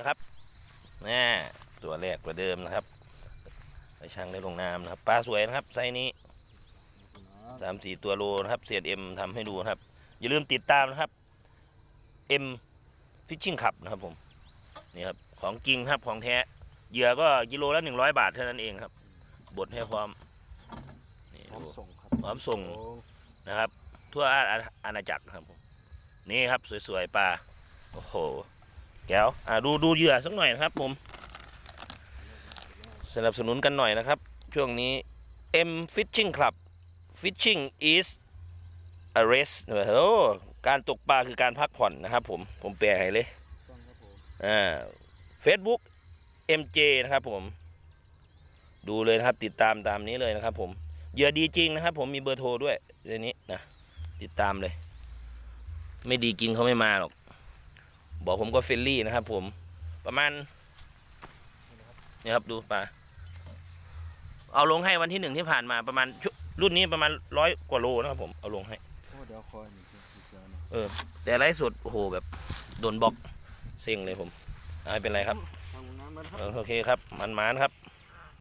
นะครับแน่ตัวแรกประเดิมนะครับไปช่างได้ลงน้ำนะครับปลาสวยนะครับไซส์นี้สามสี่ตัวโลนะครับเสียดเอ็มทำให้ดูนะครับ อย่าลืมติดตามนะครับเอ็มฟิชชิ่งขับนะครับผมนี่ครับของจริงครับของแท้เหยื่อก็กิโลละหนึ่งร้อยบาทเท่านั้นเองครับบดให้พร้อมนี่พร้อมดูส่งครับพร้อมส่งโอ้นะครับ ทั่วอาอาอาณาจักรครับผมนี่ครับสวยๆปลาโอ้โห แก้วอ่าดูดูเหยื่อสักหน่อยนะครับผมสนับสนุนกันหน่อยนะครับ ช่วงนี้ M Fishing Club Fishing is a rest โอ้โหการตกปลาคือการพักผ่อนนะครับผม ผมแปลให้เลยต้องครับผมอ่า Facebook MJ นะครับผม ดูเลยนะครับติดตามตามนี้เลยนะครับผมเหยื่อดีจริงนะครับ ผมมีเบอร์โทรด้วยในนี้นะติดตามเลย ไม่ดีจริงเขาไม่มาหรอก บอกผมก็เฟรนลี่นะครับ ผมประมาณนี่ครับดูปลาเอาลงให้วันที่หนึ่งที่ผ่านมาประมาณชุรุ่นนี้ประมาณร้อยกว่าโลนะครับผมเอาลงให้โอ้เดี๋ยวคอยหนึ่งทีเดียวนะเออ แต่ไลฟ์สดโอ้โหแบบโดนบล็อกเซ็งเลยผมอ่าไม่เป็นไรครับทำน้ำมันครับเออโอเคครับมันมานครับ